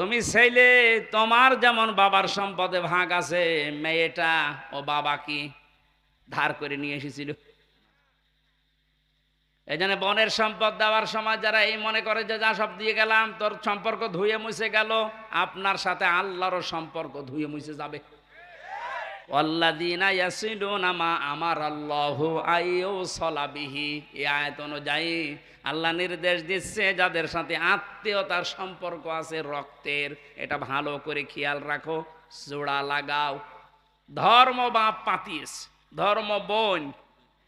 তুমি ছেলে তোমার যেমন বাবার সম্পদে ভাগ আছে, মেয়েটা ও বাবা কি ধার করে নিয়ে এসেছিল? এই জন্য বনের সম্পদ দেওয়ার সময় যারা এই মনে করে যে যা সব দিয়ে গেলাম, তোর সম্পর্ক ধুয়ে মুছে গেল, আপনার সাথে আল্লাহরও সম্পর্ক ধুয়ে মুছে যাবে। ওয়াল্লাযীনা ইয়াসিলুনা মা আমার আল্লাহু আইয়ু সলাবিহি এই আয়াত অনুযায়ী আল্লাহ নির্দেশ দিচ্ছে, যাদের সাথে আত্মীয়তার সম্পর্ক আছে রক্তের, এটা ভালো করে খেয়াল রাখো, জোড়া লাগাও। ধর্ম বা পাতিস, ধর্ম বোন,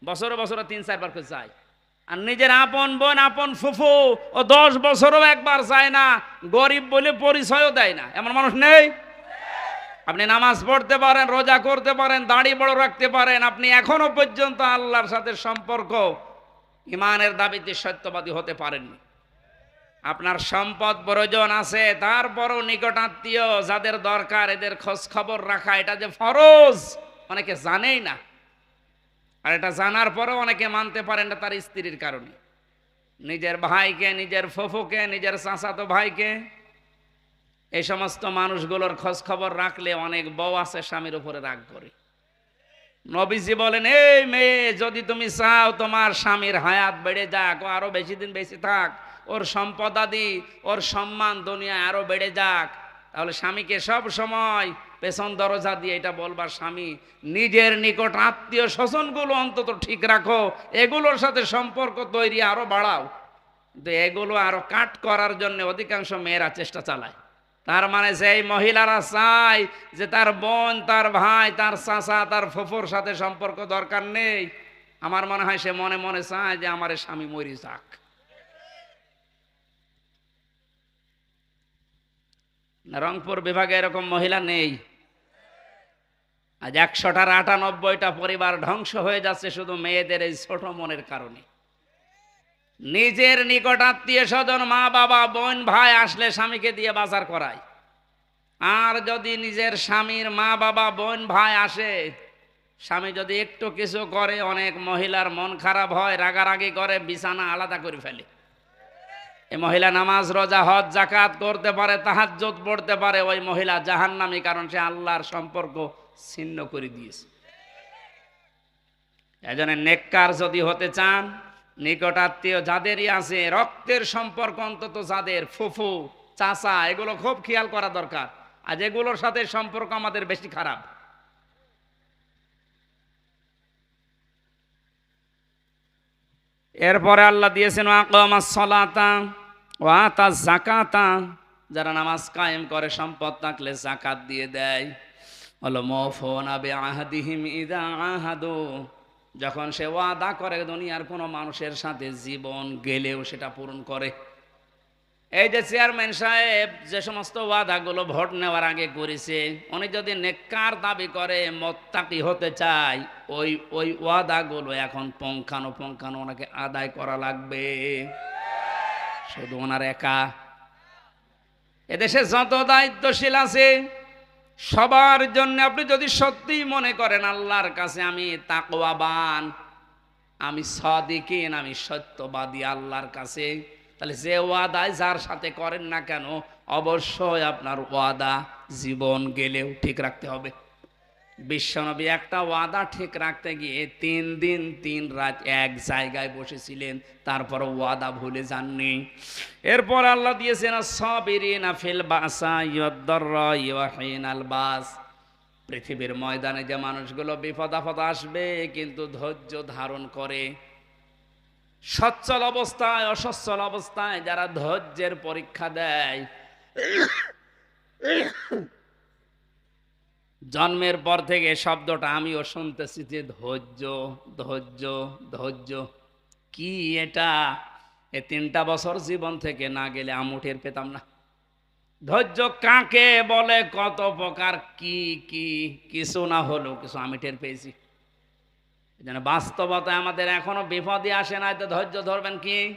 বছরে বছরে তিন চারবার করে যায়। আর নিজের আপন বোন, আপন ফুফু, ও দশ বছরও একবার যায় না, গরিব বলে পরিচয়ও দেয় না। এমন মানুষ নেই। আপনি নামাজ পড়তে পারেন, রোজা করতে পারেন, দাড়ি বড় রাখতে পারেন, আপনি এখনও পর্যন্ত আল্লাহর সাথে সম্পর্ক, ইমানের দাবিতে সত্যবাদী হতে পারেননি। আপনার সম্পদ প্রয়োজন আছে, তারপরও নিকটাত্মীয় যাদের দরকার, এদের খোঁজ খবর রাখা, এটা যে ফরজ, অনেকে জানেই না। আর এটা জানার পরেও অনেকে মানতে পারেন না তার স্ত্রীর কারণে। নিজের ভাইকে, নিজের ফুফুকে, নিজের চাচাতো ভাইকে এই সমস্ত মানুষগুলোর খোঁজ খবর রাখলে অনেক বউ আছে স্বামীর উপরে রাগ করে। নবীজি বলেন, এই মেয়ে, যদি তুমি চাও তোমার স্বামীর হায়াত বেড়ে যাক, ও আরও বেশি দিন বেশি থাক, ওর সম্পদাদি ওর সম্মান দুনিয়ায় আরও বেড়ে যাক, তাহলে স্বামীকে সব সময় পেছন দরজা দিয়ে এটা বলবার স্বামী, নিজের নিকট আত্মীয় স্বজনগুলো অন্তত ঠিক রাখো, এগুলোর সাথে সম্পর্ক তৈরি আরও বাড়াও। কিন্তু এগুলো আরও কাট করার জন্য অধিকাংশ মেয়েরা চেষ্টা চালায়। তার মানে সেই মহিলারা চায় যে তার বোন, তার ভাই, তার চাচা, তার ফুফুর সাথে সম্পর্ক দরকার নেই, আমার মনে হয় সে মনে মনে চায় যে আমার স্বামী মরি যাক। রংপুর বিভাগে এরকম মহিলা নেই। আজ একশোটার আটানব্বইটা পরিবার ধ্বংস হয়ে যাচ্ছে শুধু মেয়েদের এই ছোট মনের কারণে। নিজের নিকট আত্মীয় স্বজন, মা, বাবা, বোন, ভাই আসলে স্বামীকে দিয়ে বাজার করায়। আর যদি নিজের স্বামীর মা, বাবা, বোন, ভাই আসে, স্বামী যদি একটু কিছু করে, অনেক মহিলার মন খারাপ হয়, রাগারাগি করে, বিছানা আলাদা করে ফেলে। এই মহিলা নামাজ, রোজা, হজ জাকাত করতে পারে, তাহাজ্জুদ পড়তে পারে, ওই মহিলা জাহান্নামী কারণ সে আল্লাহর সম্পর্ক ছিন্ন করে দিয়েছে। এজন্য নেককার যদি হতে চান নিকট আত্মীয় যাদেরই আছে, রক্তের সম্পর্ক অন্তত যাদের, ফুফু, চাচা, এগুলো খুব খেয়াল করা দরকার। আজ এগুলোর সাথে সম্পর্ক আমাদের বেশি খারাপ। এরপরে আল্লাহ দিয়েছেন সলাতা ওয়াতা জাকাতা যারা নামাজ কায়েম করে, সম্পদ থাকলে জাকাত দিয়ে দেয়। হলো মফন আবে আহাদিহিম ইদা আহাদু। যখন সে ওয়াদা করে দুনিয়ার কোনো মানুষের সাথে জীবন গেলেও সেটা পূরণ করে। এই যে চেয়ারম্যান সাহেব যে সমস্ত ওয়াদাগুলো ভোট নেওয়ার আগে করেছে, উনি যদি নেককার দাবি করে, মোত্তাকি হতে চায়, ওই ওই ওয়াদাগুলো এখন পঙ্খানো পঙ্খানো ওনাকে আদায় করা লাগবে। শুধু ওনার একা। এদেশে যত দায়িত্বশীল আছে সবার জন্য আপনি যদি সত্যি মনে করেন আল্লাহর কাছে আমি তাকওয়াবান, আমি সদিকিন, আমি সত্যবাদী আল্লাহর কাছে, তাহলে যে ওয়াদায় যার সাথে করেন না কেন, অবশ্যই আপনার ওয়াদা জীবন গেলেও ঠিক রাখতে হবে। বিশ্বনবী একটা ওয়াদা ঠিক রাখতে গিয়ে তিন দিন, তিন রাত এক জায়গায় বসেছিলেন তারপর ওয়াদা ভুলে যাননি। এরপর আল্লাহ দিয়েছেন সবিরিনা ফিল বাসা ইয়হিন আল বাস। পৃথিবীর ময়দানে যে মানুষগুলো বিপদ আপদ আসবে, কিন্তু ধৈর্য ধারণ করে। সচ্ছল অবস্থায়, অসচ্ছল অবস্থায় যারা ধৈর্যের পরীক্ষা দেয় জন্মের পর থেকে শব্দটা আমিও শুনতেছি যে ধৈর্য ধৈর্য ধৈর্য। কি এটা? এ তিনটা বছর জীবন থেকে না গেলে আমুঠের পেতাম না। ধৈর্য কাকে বলে? কত প্রকার কি কি, কিছু না হলো কিছু আমি টের পেয়েছি। যেন বাস্তবতায় আমাদের এখনও বিপদে আসে না তো ধৈর্য ধরবেন কি?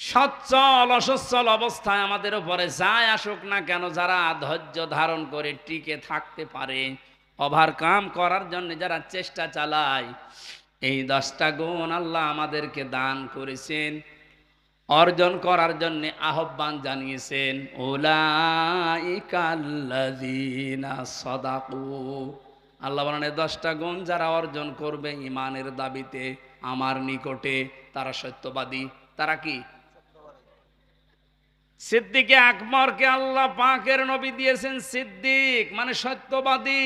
সচ্ছল, অসচ্ছল অবস্থায় আমাদের উপরে যায় আসুক না কেন, যারা ধৈর্য ধারণ করে টিকে থাকতে পারে ওভারকাম করার জন্য যারা চেষ্টা চালায়, এই দশটা গুণ আল্লাহ আমাদেরকে দান করেছেন, অর্জন করার জন্য আহ্বান জানিয়েছেন ওলাইকাল্লাযীনা সাদাকু। আল্লাহ বলেন দশটা গুণ যারা অর্জন করবে ইমানের দাবিতে, আমার নিকটে, তারা সত্যবাদী। তারা কি? সিদ্দিকে আকবরকে আল্লাহ পাকের নবী দিয়েছেন সিদ্দিক মানে সত্যবাদী।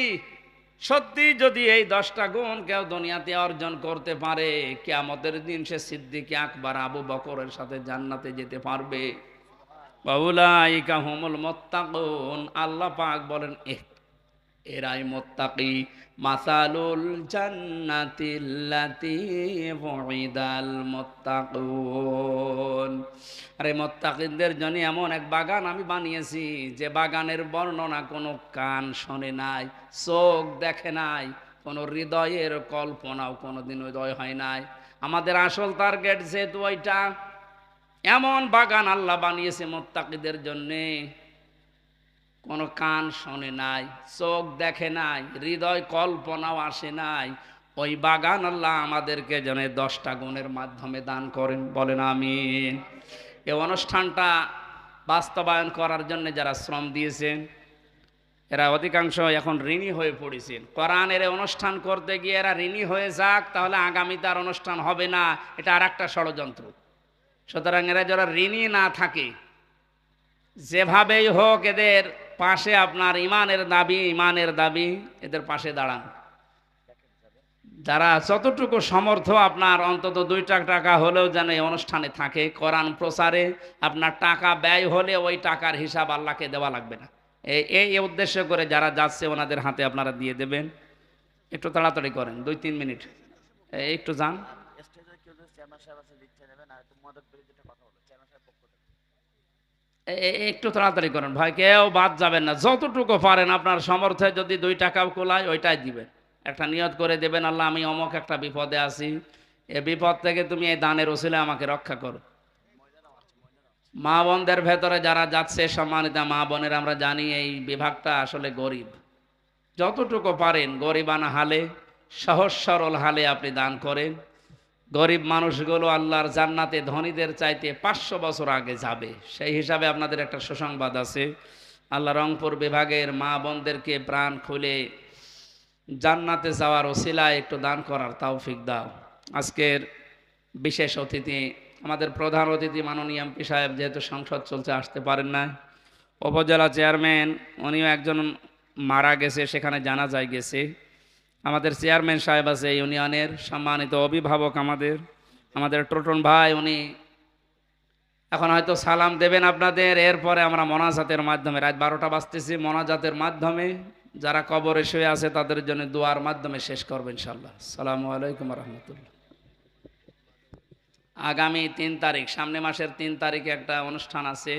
সত্যি যদি এই দশটা গুণ কেউ দুনিয়াতে অর্জন করতে পারে, কেয়ামতের দিন সে সিদ্দিকে আকবর আবু বকরের সাথে জান্নাতে যেতে পারবে। বাউলাইকা হুমুল মত্তাগুন আল্লাহ পাক বলেন, এহ এরাই মোত্তাকি। মাসালুল জান্নাতিল্লাতি বুইদাল মুত্তাকুন। আরে মোত্তাকিনদের জন্য এমন এক বাগান আমি বানিয়েছি, যে বাগানের বর্ণনা কোনো কান শোনে নাই, চোখ দেখে নাই, কোনো হৃদয়ের কল্পনাও কোনোদিন হৃদয় হয় নাই। আমাদের আসল টার্গেট যেহেতু ওইটা, এমন বাগান আল্লাহ বানিয়েছে মোত্তাকিদের জন্যে। কোনো কান শোনে নাই, চোখ দেখে নাই, হৃদয় কল্পনাও আসে নাই। ওই বাগান আল্লাহ আমাদেরকে যেন দশটা গুণের মাধ্যমে দান করেন, বলেন আমি এ অনুষ্ঠানটা বাস্তবায়ন করার জন্য যারা শ্রম দিয়েছেন, এরা অধিকাংশ এখন ঋণী হয়ে পড়েছেন। কোরআনের অনুষ্ঠান করতে গিয়ে এরা ঋণী হয়ে যাক, তাহলে আগামীতে আর অনুষ্ঠান হবে না, এটা আর একটা ষড়যন্ত্র। সুতরাং এরা যারা ঋণী না থাকে, যেভাবেই হোক এদের পাশে আপনার ইমানের দাবি ইমানের দাবি, এদের পাশে দাঁড়ান। যারা যতটুকু সমর্থ আপনার অন্তত দুই টাকা টাকা হলেও যেন এই অনুষ্ঠানে থাকে, কোরআন প্রচারে আপনার টাকা ব্যয় হলে ওই টাকার হিসাব আল্লাহকে দেওয়া লাগবে না। এই উদ্দেশ্য করে যারা যাচ্ছে ওনাদের হাতে আপনারা দিয়ে দেবেন। একটু তাড়াতাড়ি করেন, দুই, তিন মিনিট। একটু যান। একটু তাড়াতাড়ি করেন। ভাই, কেউ বাদ যাবেন না। যতটুকু পারেন, আপনার সমর্থে যদি দুই টাকাও কোলায় ওইটাই দিবেন। একটা নিয়ত করে দেবেন, আল্লাহ, আমি অমক একটা বিপদে আছি। এ বিপদ থেকে তুমি এই দানের ওসিলে আমাকে রক্ষা করো। মা বোনদের ভেতরে যারা যাচ্ছে, সম্মানিত মা বোনের, আমরা জানি এই বিভাগটা আসলে গরিব। যতটুকু পারেন, গরিবানা হালে, সহজ সরল হালে আপনি দান করেন। গরিব মানুষগুলো আল্লাহর জান্নাতে ধনীদের চাইতে পাঁচশো বছর আগে যাবে। সেই হিসাবে আপনাদের একটা সুসংবাদ আছে। আল্লাহ রংপুর বিভাগের মা বোনদেরকে প্রাণ খুলে জান্নাতে যাওয়ার ওসিলায় একটু দান করার তৌফিক দাও। আজকের বিশেষ অতিথি, আমাদের প্রধান অতিথি মাননীয় এমপি সাহেব যেহেতু সংসদ চলছে আসতে পারেন না, উপজেলা চেয়ারম্যান, উনিও একজন মারা গেছে, সেখানে জানা যায় গেছে। আমাদের চেয়ারম্যান সাহেব আছে ইউনিয়নের সম্মানিত অভিভাবক আমাদের আমাদের টোটন ভাই, উনি এখন হয়তো সালাম দেবেন আপনাদের, এরপরে আমরা মনাজাতের মাধ্যমে, রাত বারোটা বাজতেছি, মনাজাতের মাধ্যমে যারা কবরে শুয়ে আছে তাদের জন্য দোয়ার মাধ্যমে শেষ করবেন ইনশাল্লাহ সালামু আলাইকুম রহমতুল্লাহ। আগামী তিন তারিখ, সামনে মাসের তিন তারিখে একটা অনুষ্ঠান আছে,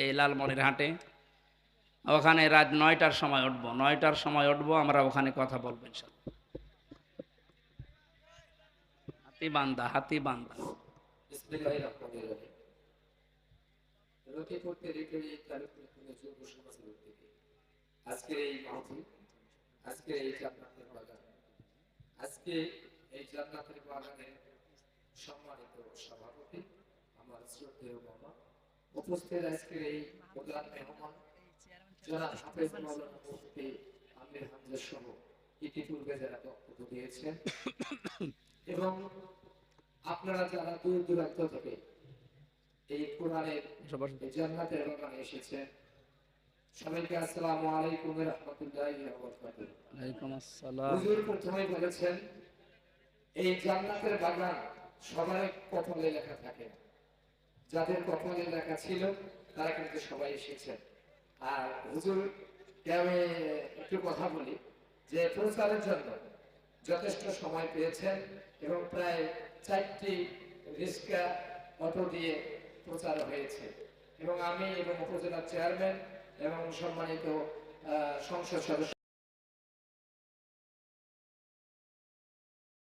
এই লালমনির হাটে। ওখানে রাত নয়টার সময় উঠবো, নয়টার সময় উঠবো, আমরা ওখানে কথা বলব ইনশাল্লাহ হাতি বান্দা হাতি বান্দা। সম্মানিত সভাপতি আমার শ্রদ্ধেয় মামা, উপস্থিত আজকের এই প্রধান মেহমান যারা সহ ইতিপূর্বে যারা বক্তব্য দিয়েছেন। এবং আপনারা যারা দূর দূরান্ত থেকে এই কোরআনের জান্নাতের বাগানে এসেছেন সবাইকে আসসালামু আলাইকুম রাহমাতুল্লাহি ওয়া বারাকাতুহু। ওয়ালাইকুম আসসালাম। হুজুর প্রথমেই বলেছেন এই জান্নাতের বাগান সবার কপালে লেখা থাকে। যাদের কপালে লেখা ছিল তারা কিন্তু সবাই এসেছেন। আর হুজুর আমি একটু কথা বলি। যে প্রচারের জন্য যথেষ্ট সময় পেয়েছেন এবং প্রায় চারটি রিক্সা অটো দিয়ে প্রচার হয়েছে। এবং আমি এবং উপজেলা চেয়ারম্যান এবং সম্মানিত সংসদ সদস্য